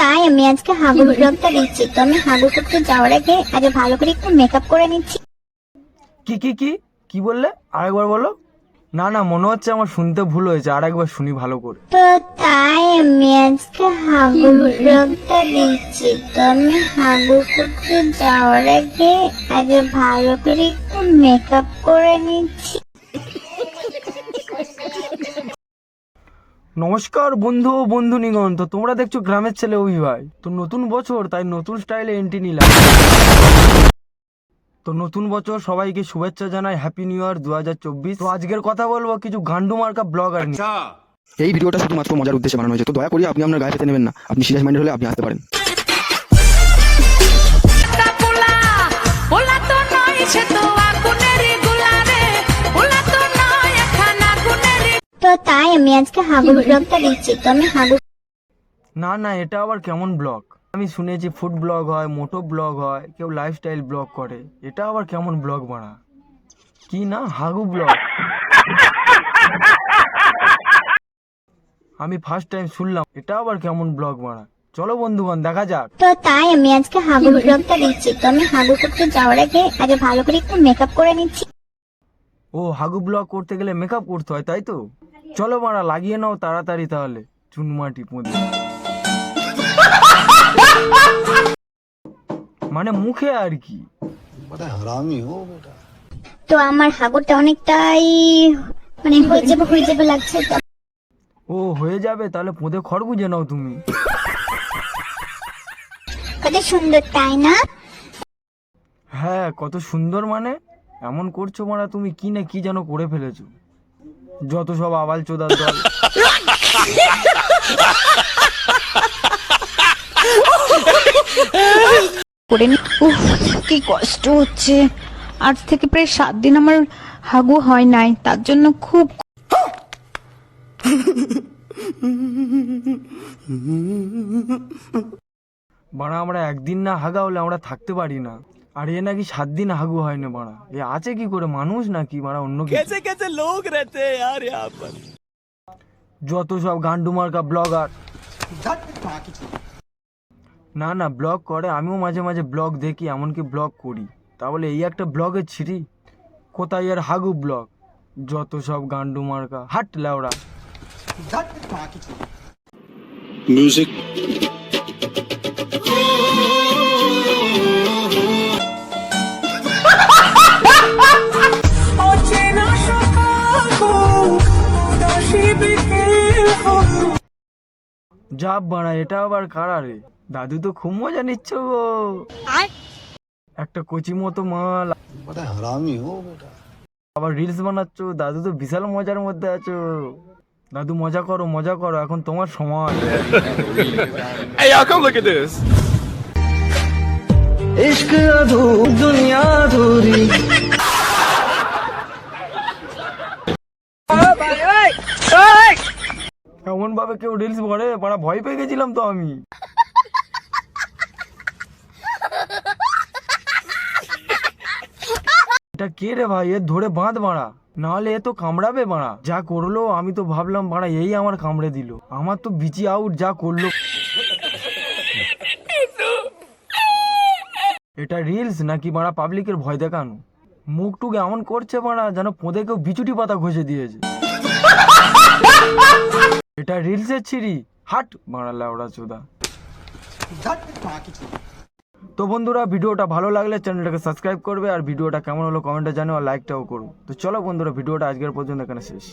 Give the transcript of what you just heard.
তাই আমি আজকে হাগু ব্লগটা দিচ্ছি। তো আমি হাগু করতে যাওয়ার আগে আগে ভালো করে একটু মেকআপ করে নিচ্ছি। কি কি কি? কি বললে? আরেকবার বলো। না না মনে হচ্ছে আমার শুনতে ভুল হয়েছে। আরেকবার শুনি ভালো করে। তো তাই আমি আজকে হাগু ব্লগটা দিচ্ছি। তো আমি হাগু করতে যাওয়ার আগে আগে ভালো করে একটু মেকআপ করে নিচ্ছি। নমস্কার বন্ধু ও বন্ধু নিগন তো তোমরা দেখছ গ্রামের ছেলে ওই ভাই তো নতুন বছর তাই নতুন স্টাইলে এন্ট্রি নিলাম। তো নতুন বছর সবাইকে শুভেচ্ছা জানাই হ্যাপি নিউ ইয়ার দু হাজার চব্বিশ। তো আজকের কথা বলব কিছু গান্ডু মার্কা ব্লগ আর এই ভিডিওটা শুধুমাত্র মজার উদ্দেশ্যে বানানো হয়েছে তো দয়া করে আপনি আপনার গায়ে পেতে নেবেন না। আপনি সিরিয়াস মাইন্ডেড হলে আপনি আসতে পারেন। তো তাই আমি আজকে হাগু ব্লগটা দিচ্ছি। তো আমি হাগু না না এটা আবার কেমন ব্লগ? আমি শুনেছি ফুড ব্লগ হয় মোটো ব্লগ হয় কেউ লাইফস্টাইল ব্লগ করে। এটা আবার কেমন ব্লগ বানা? কি না? হাগু ব্লগ। আমি ফার্স্ট টাইম শুনলাম এটা আবার কেমন ব্লগ বানা? চলো বন্ধুগণ দেখা যাক। তো তাই আমি আজকে হাগু ব্লগটা দিচ্ছি। তো আমি হাগু করতে যাওয়ার আগে আগে ভালো করে একটু মেকআপ করে নিচ্ছি। ও হাগু ব্লগ করতে গেলে মেকআপ করতে হয় তাই তো? চলো মারা লাগিয়ে নাও তাড়াতাড়ি তাহলে। চুনমাটি পুঁতে মানে মুখে আর কি? তো আমার হাগুটা অনেকটাই মানে হয়ে যাবে হয়ে যাবে লাগছে। ও হয়ে যাবে? তাহলে পুঁতে খড় গুঁজে নাও তুমি। কত সুন্দর তাই না? হ্যাঁ কত সুন্দর মানে? এমন করছ মারা তুমি কি না কি যেন করে ফেলেছো? যত সব আবাল চোদার দল। করে নি উফ কি কষ্ট হচ্ছে। আজ থেকে প্রায় সাত দিন আমার হাগু হয় নাই তার জন্য খুব বাড়া আমরা একদিন না হাগা হলে আমরা থাকতে পারি না। আর এ নাকি সাত দিন হাগু হয়নি বাড়া। এ আছে কি করে? মানুষ নাকি বাড়া? অন্য কেসে কেসে লোক রেতে আর ইয়াহ যত সব গান্ডুমার কা ব্লগার। না। না ব্লগ করে আমিও মাঝে মাঝে ব্লগ দেখি এমনকি ব্লগ করি। তা বলে এই একটা ব্লগের ছিটি কোথায় আর হাগু ব্লগ? যত সব গান্ডু মার্কা। হাট লাউড়া মিউজিক যা বাড়া এটা আবার কারা রে? দাদু তো খুব মজা নিচ্ছ গো। একটা কচি মতো মাল। আবার রিলস বানাচ্ছ দাদু তো বিশাল মজার মধ্যে আছো। দাদু মজা করো মজা করো এখন তোমার সময় hey y'all come look at this. এমন ভাবে কেউ রিলস করে বাড়া ভয় পেয়ে গেছিলাম তো আমি। এটা কে রে ভাই? এর ধরে বাঁধ বাড়া নাহলে এ তো কামড়াবে বাড়া যা করল, আমি তো ভাবলাম বাড়া এই আমার কামড়ে দিল। আমার তো বিচি আউট যা করল। এটা রিলস নাকি বাড়া পাবলিকের ভয় দেখানো? মুখ টুক এমন করছে বাড়া যেন পোঁদে কেউ বিচুটি পাতা ঘষে দিয়েছে। এটা রিলসের ছিরি হাট মারা ওরা চোদা। তো বন্ধুরা, ভিডিওটা ভালো লাগলে চ্যানেলটাকে সাবস্ক্রাইব করবে আর ভিডিওটা কেমন হলো কমেন্টে জানো আর লাইকটাও করো। তো চলো বন্ধুরা, ভিডিওটা আজকের পর্যন্ত এখানে শেষ।